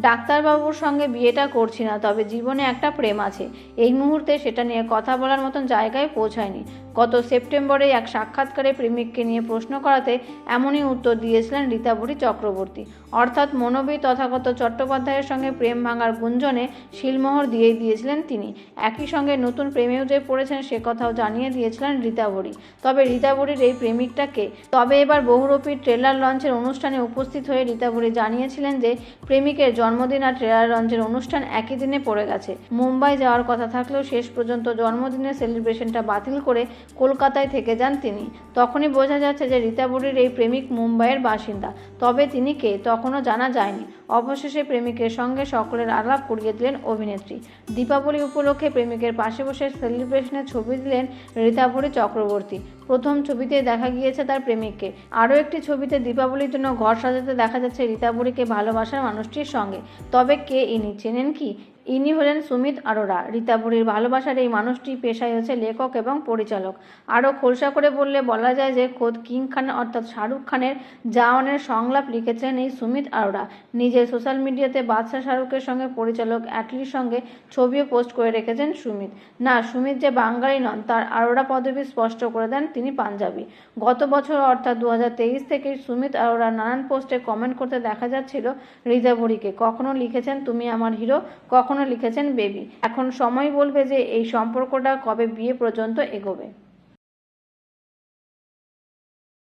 ডাক্তারবাবুর সঙ্গে বিয়েটা করছি না, তবে জীবনে একটা প্রেম আছে। এই মুহূর্তে সেটা নিয়ে কথা বলার মতন জায়গায় পৌঁছায়নি। গত সেপ্টেম্বরে এক সাক্ষাৎকারে প্রেমিককে নিয়ে প্রশ্ন করাতে এমনই উত্তর দিয়েছিলেন রীতাবরী চক্রবর্তী। অর্থাৎ মনোবী তথাগত চট্টোপাধ্যায়ের সঙ্গে প্রেম ভাঙার গুঞ্জনে শিলমোহর দিয়ে দিয়েছিলেন তিনি। একই সঙ্গে নতুন প্রেমেও যে পড়েছেন সে কথাও জানিয়ে দিয়েছিলেন রীতাবরী তবে রীতাবরীর এই প্রেমিকটাকে তবে এবার বহুরূপীর ট্রেলার লঞ্চের অনুষ্ঠানে উপস্থিত হয়ে রীতাবরী জানিয়েছিলেন যে, প্রেমিকের জন্মদিন আর ট্রেলার লঞ্চের অনুষ্ঠান একই দিনে পড়ে গেছে। মুম্বাই যাওয়ার কথা থাকলেও শেষ পর্যন্ত জন্মদিনের সেলিব্রেশনটা বাতিল করে কলকাতায় থেকে যান তিনি। তখনই বোঝা যাচ্ছে যে রীতাবরীর এই প্রেমিক মুম্বাইয়ের বাসিন্দা। তবে তিনি কে তখনও জানা যায়নি। অবশেষে প্রেমিকের সঙ্গে সকলের আলাপ করিয়ে দিলেন অভিনেত্রী। দীপাবলি উপলক্ষে প্রেমিকের পাশে বসে সেলিব্রেশনের ছবি দিলেন রীতা রীতাভরী চক্রবর্তী। প্রথম ছবিতে দেখা গিয়েছে তার প্রেমিককে। আরও একটি ছবিতে দীপাবলির জন্য ঘর সাজাতে দেখা যাচ্ছে রীতা রীতাভরীকে ভালোবাসার মানুষটির সঙ্গে। তবে কে ইনি? চেনেন কি? ইনি হলেন সুমিত আরোরা। রীতাবরীর ভালোবাসার এই মানুষটি পেশায় হচ্ছে লেখক এবং পরিচালক। আরও খোলসা করে বললে বলা যায় যে, খোদ কিং খান অর্থাৎ শাহরুখ খানের জাওয়ানের সংলাপ লিখেছেন এই সুমিত আরোরা। নিজের সোশ্যাল মিডিয়াতে বাদশাহ শাহরুখের সঙ্গে পরিচালক অ্যাটলির সঙ্গে ছবিও পোস্ট করে রেখেছেন সুমিত। না, সুমিত যে বাঙালি নন, তার আরোরা পদবি স্পষ্ট করে দেন তিনি পাঞ্জাবি। গত বছর অর্থাৎ দু হাজার তেইশ থেকে সুমিত আরোরা নানান পোস্টে কমেন্ট করতে দেখা যাচ্ছিল রিজাভরিকে কখনো লিখেছেন, তুমি আমার হিরো কখনো লিখেছেন বেবি। এখন সময় বলবে যে এই সম্পর্কটা কবে বিয়ে পর্যন্ত এগোবে।